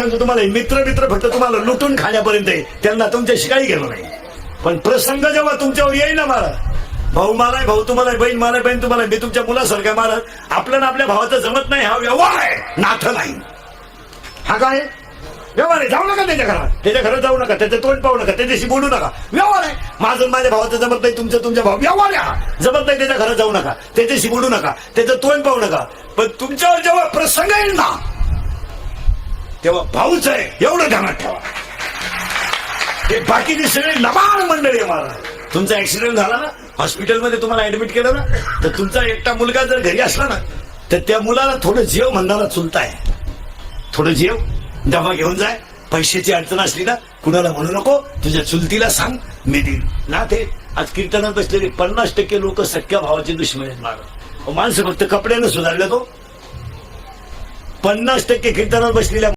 सांगतो तुम्हाला मित्र मित्र फक्त तुम्हाला लुटून खाण्यापर्यंत त्यांना तुमच्याशी काही गेलो नाही. पण प्रसंग जेव्हा तुमच्यावर येईल ना मला भाऊ मला भाऊ तुम्हाला बहीण मला बहीण तुम्हाला मी तुमच्या मुलासारखा मला आपल्याला आपल्या भावाचं जमत नाही हा व्यवहार आहे. नाथ नाही. हा काय? व्यवहार आहे. जाऊ नका त्याच्या घरात. त्याच्या घरात जाऊ नका. त्याचं तोंड पाहू नका. त्याच्याशी बोलू नका. व्यवहार आहे. माझं माझ्या भावाचं जमत नाही तुमचं तुमच्या भाऊ व्यवहार आहे जमत नाही त्याच्या घरात जाऊ नका. त्याच्याशी बोलू नका. त्याचं तोंड पाहू नका. पण तुमच्यावर जेव्हा प्रसंग येईल ना तेव्हा भाऊच आहे एवढं ध्यानात ठेवा. हे बाकीचे सगळे लबाड मंडळी मला. तुमचा ऍक्सिडेंट झाला ना हॉस्पिटलमध्ये तुम्हाला ऍडमिट केलं ना तर तुमचा एकटा मुलगा जर घरी असला ना तर त्या मुलाला थोडं जेव म्हणणारा चुलता आहे. थोडं जेव डबा घेऊन जाय पैशाची अडचण असली ना कुणाला म्हणू नको तुझ्या चुलतीला सांग मी देईन. ना ते आज कीर्तनात बसलेले पन्नास टक्के लोक सख्या भावाचे दुश्मन आहेत मागं. माणसं फक्त कपड्यानं सुधारले तो. पन्नास टक्के कीर्तनात बसलेल्या